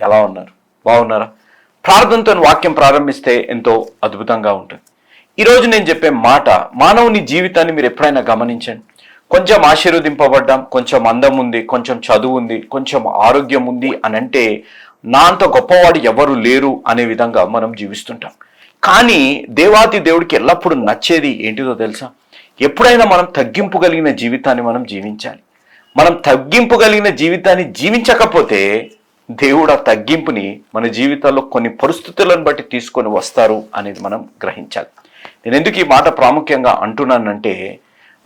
ఎలా ఉన్నారు? బాగున్నారా? ప్రార్థనతో వాక్యం ప్రారంభిస్తే ఎంతో అద్భుతంగా ఉంటుంది. ఈరోజు నేను చెప్పే మాట మానవుని జీవితాన్ని మీరు ఎప్పుడైనా గమనించండి. కొంచెం ఆశీర్వదింపబడ్డాం కొంచెం అందం ఉంది కొంచెం చదువు ఉంది కొంచెం ఆరోగ్యం ఉంది అని అంటే నా అంత గొప్పవాడు ఎవరు లేరు అనే విధంగా మనం జీవిస్తుంటాం. కానీ దేవాతి దేవుడికి ఎల్లప్పుడూ నచ్చేది ఏంటిదో తెలుసా? ఎప్పుడైనా మనం తగ్గింపు కలిగిన జీవితాన్ని మనం జీవించాలి. మనం తగ్గింపు కలిగిన జీవితాన్ని జీవించకపోతే దేవుడు ఆ తగ్గింపుని మన జీవితాల్లో కొన్ని పరిస్థితులను బట్టి తీసుకొని వస్తారు అనేది మనం గ్రహించాలి. నేను ఎందుకు ఈ మాట ప్రాముఖ్యంగా అంటున్నానంటే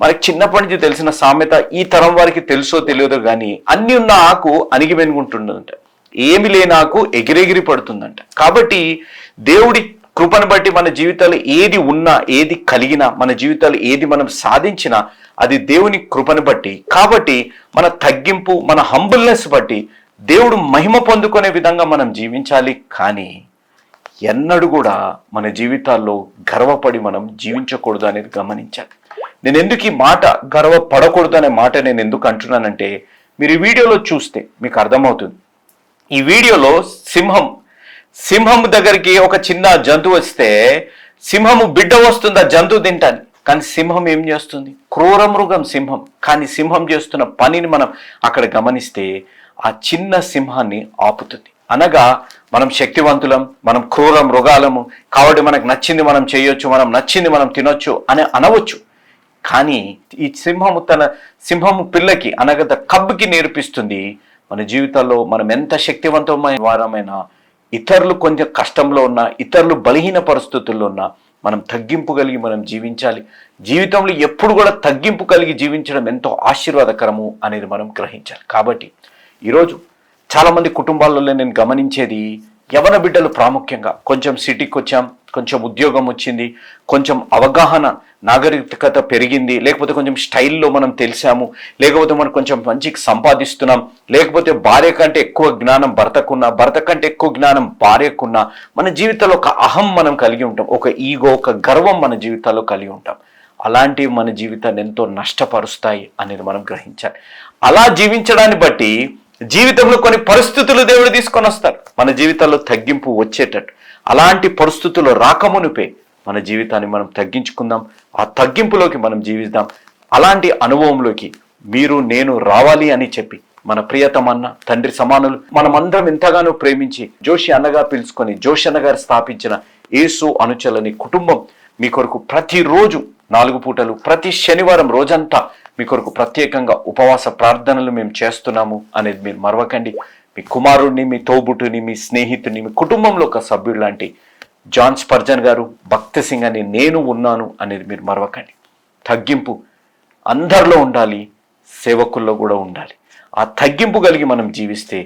మనకి చిన్నప్పటి నుంచి తెలిసిన సామెత ఈ తరం వారికి తెలుసో తెలియదో కానీ అన్ని ఉన్న ఆకు అణిగిమెనుకుంటుందంట ఏమి లేని ఆకు ఎగిరెగిరి పడుతుందంట. కాబట్టి దేవుడి కృపను బట్టి మన జీవితాలు ఏది ఉన్నా ఏది కలిగినా మన జీవితాలు ఏది మనం సాధించినా అది దేవుని కృపను బట్టి. కాబట్టి మన తగ్గింపు మన హంబుల్నెస్ బట్టి దేవుడు మహిమ పొందుకునే విధంగా మనం జీవించాలి కానీ ఎన్నడూ కూడా మన జీవితాల్లో గర్వపడి మనం జీవించకూడదు అనేది గమనించాలి. నేను ఎందుకు ఈ మాట గర్వపడకూడదు అనే మాట నేను ఎందుకు అంటున్నానంటే మీరు ఈ వీడియోలో చూస్తే మీకు అర్థమవుతుంది. ఈ వీడియోలో సింహం సింహం దగ్గరికి ఒక చిన్న జంతువు వస్తే సింహము బిడ్డ వస్తుంది ఆ జంతువు తింటాను కానీ సింహం ఏం చేస్తుంది? క్రూర మృగం సింహం. కానీ సింహం చేస్తున్న పనిని మనం అక్కడ గమనిస్తే ఆ చిన్న సింహాన్ని ఆపుతుంది. అనగా మనం శక్తివంతులం మనం క్రూర మృగాలము కాబట్టి మనకు నచ్చింది మనం చేయొచ్చు మనం నచ్చింది మనం తినొచ్చు అని అనవచ్చు. కానీ ఈ సింహము తన సింహము పిల్లకి అనగా ద కబ్బుకి నేర్పిస్తుంది మన జీవితాల్లో మనం ఎంత శక్తివంతమైన వారమైనా ఇతరులు కొంచెం కష్టంలో ఉన్నా ఇతరులు బలహీన పరిస్థితుల్లో ఉన్నా మనం తగ్గింపు కలిగి మనం జీవించాలి. జీవితంలో ఎప్పుడు కూడా తగ్గింపు కలిగి జీవించడం ఎంతో ఆశీర్వాదకరము అనేది మనం గ్రహించాలి. కాబట్టి ఈరోజు చాలామంది కుటుంబాలలో నేను గమనించేది యవన బిడ్డలు ప్రాముఖ్యంగా కొంచెం సిటీకి వచ్చాం కొంచెం ఉద్యోగం వచ్చింది కొంచెం అవగాహన నాగరికత పెరిగింది లేకపోతే కొంచెం స్టైల్లో మనం తెలిసాము లేకపోతే మనం కొంచెం మంచి సంపాదిస్తున్నాం లేకపోతే భార్య కంటే ఎక్కువ జ్ఞానం భర్తకున్నా భర్త కంటే ఎక్కువ జ్ఞానం భార్యకున్నా మన జీవితంలో ఒక అహం మనం కలిగి ఉంటాం ఒక ఈగో ఒక గర్వం మన జీవితాల్లో కలిగి ఉంటాం. అలాంటివి మన జీవితాన్ని ఎంతో నష్టపరుస్తాయి అనేది మనం గ్రహించాలి. అలా జీవించడాన్ని బట్టి జీవితంలో కొన్ని పరిస్థితులు దేవుడు తీసుకొని వస్తారు. మన జీవితాల్లో తగ్గింపు వచ్చేటట్టు. అలాంటి పరిస్థితులు రాకమునిపే మన జీవితాన్ని మనం తగ్గించుకుందాం. ఆ తగ్గింపులోకి మనం జీవిద్దాం. అలాంటి అనుభవంలోకి మీరు నేను రావాలి అని చెప్పి మన ప్రియతమన్న తండ్రి సమానులు మనమందరం ఎంతగానో ప్రేమించి జోషి అన్నగా పిలుచుకొని జోషి అన్నగారు స్థాపించిన ఏసు అనుచలని కుటుంబం మీ కొరకు ప్రతిరోజు నాలుగు పూటలు ప్రతి శనివారం రోజంతా మీ కొరకు ప్రత్యేకంగా ఉపవాస ప్రార్థనలు మేము చేస్తున్నాము అనేది మీరు మరవకండి. మీ కుమారుడిని మీ తోబుట్టుని మీ స్నేహితుని మీ కుటుంబంలో ఒక సభ్యుడు లాంటి జాన్ స్పర్జన్ గారు భక్తి సింగ్ అని నేను ఉన్నాను అనేది మీరు మరవకండి. తగ్గింపు అందరిలో ఉండాలి సేవకుల్లో కూడా ఉండాలి. ఆ తగ్గింపు కలిగి మనం జీవిస్తే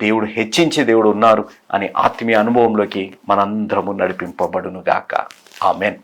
దేవుడు హెచ్చించే దేవుడు ఉన్నారు అనే ఆత్మీయ అనుభవంలోకి మనందరము నడిపింపబడును గాక ఆమెన్.